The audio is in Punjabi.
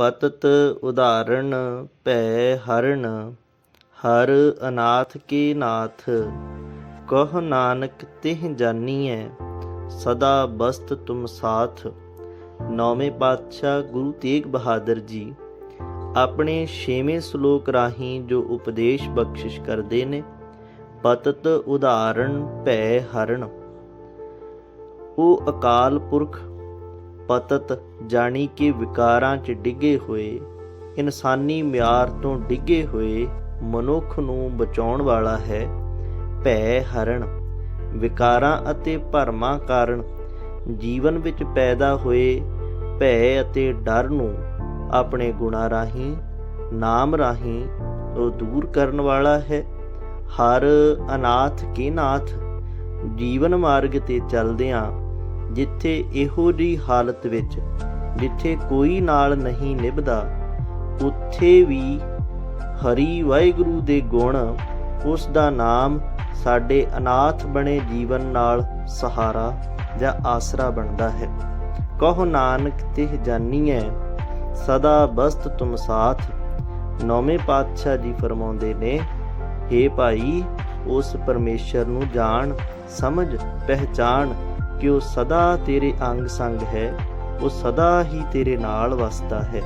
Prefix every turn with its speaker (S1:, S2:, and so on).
S1: ਪਤਤ ਉਦਾਹਰਣ ਭੈ ਹਰਨ ਹਰ ਅਨਾਥ ਕੇ ਨਾਥ, ਕਹ ਨਾਨਕ ਤਿਹ ਜਾਨੀਐ, ਸਦਾ ਬਸਤ ਤੁਮ ਸਾਥ। ਨੌਵੇਂ ਪਾਤਸ਼ਾਹ ਗੁਰੂ ਤੇਗ ਬਹਾਦਰ ਜੀ ਆਪਣੇ ਛੇਵੇਂ ਸ਼ਲੋਕ ਰਾਹੀਂ ਜੋ ਉਪਦੇਸ਼ ਬਖਸ਼ਿਸ਼ ਕਰਦੇ ਨੇ, ਪਤਤ ਉਦਾਹਰਣ ਭੈ ਹਰਨ ਉਹ ਅਕਾਲ ਪੁਰਖ ਪਤਤ ਜਾਣੀ ਕਿ ਵਿਕਾਰਾਂ 'ਚ ਡਿੱਗੇ ਹੋਏ, ਇਨਸਾਨੀ ਮਿਆਰ ਤੋਂ ਡਿੱਗੇ ਹੋਏ ਮਨੁੱਖ ਨੂੰ ਬਚਾਉਣ ਵਾਲਾ ਹੈ। ਭੈ ਹਰਨ ਵਿਕਾਰਾਂ ਅਤੇ ਭਰਮਾਂ ਕਾਰਨ ਜੀਵਨ ਵਿੱਚ ਪੈਦਾ ਹੋਏ ਭੈ ਅਤੇ ਡਰ ਨੂੰ ਆਪਣੇ ਗੁਣਾ ਰਾਹੀਂ, ਨਾਮ ਰਾਹੀਂ ਉਹ ਦੂਰ ਕਰਨ ਵਾਲਾ ਹੈ। ਹਰ ਅਨਾਥ ਕੀ ਨਾਥ ਜੀਵਨ ਮਾਰਗ ਤੇ ਚੱਲਦਿਆਂ ਜਿੱਥੇ ਇਹੋ ਜੀ ਹਾਲਤ ਵਿੱਚ ਜਿੱਥੇ ਕੋਈ ਨਾਲ ਨਹੀਂ ਨਿਭਦਾ ਉੱਥੇ ਵੀ ਹਰੀ ਵਾਹਿਗੁਰੂ ਦੇ ਗੁਣ ਉਸ ਦਾ ਨਾਮ ਸਾਡੇ ਅਨਾਥ ਬਣੇ ਜੀਵਨ ਨਾਲ ਸਹਾਰਾ ਜਾਂ ਆਸਰਾ ਬਣਦਾ ਹੈ। ਕਹੋ ਨਾਨਕ ਤਿਹ ਜਾਨੀਐ, ਸਦਾ ਬਸਤ ਤੁਮ ਸਾਥ। ਨੌਵੇਂ ਪਾਤਸ਼ਾਹ ਜੀ ਫਰਮਾਉਂਦੇ ਨੇ हे ਭਾਈ, ਉਸ ਪਰਮੇਸ਼ਰ ਨੂੰ ਜਾਣ, ਸਮਝ ਪਹਿਚਾਨ ਕਿ ਉਹ ਸਦਾ ਤੇਰੇ ਅੰਗ ਸੰਗ ਹੈ ਉਹ ਸਦਾ ਹੀ ਤੇਰੇ ਨਾਲ ਵਸਦਾ ਹੈ।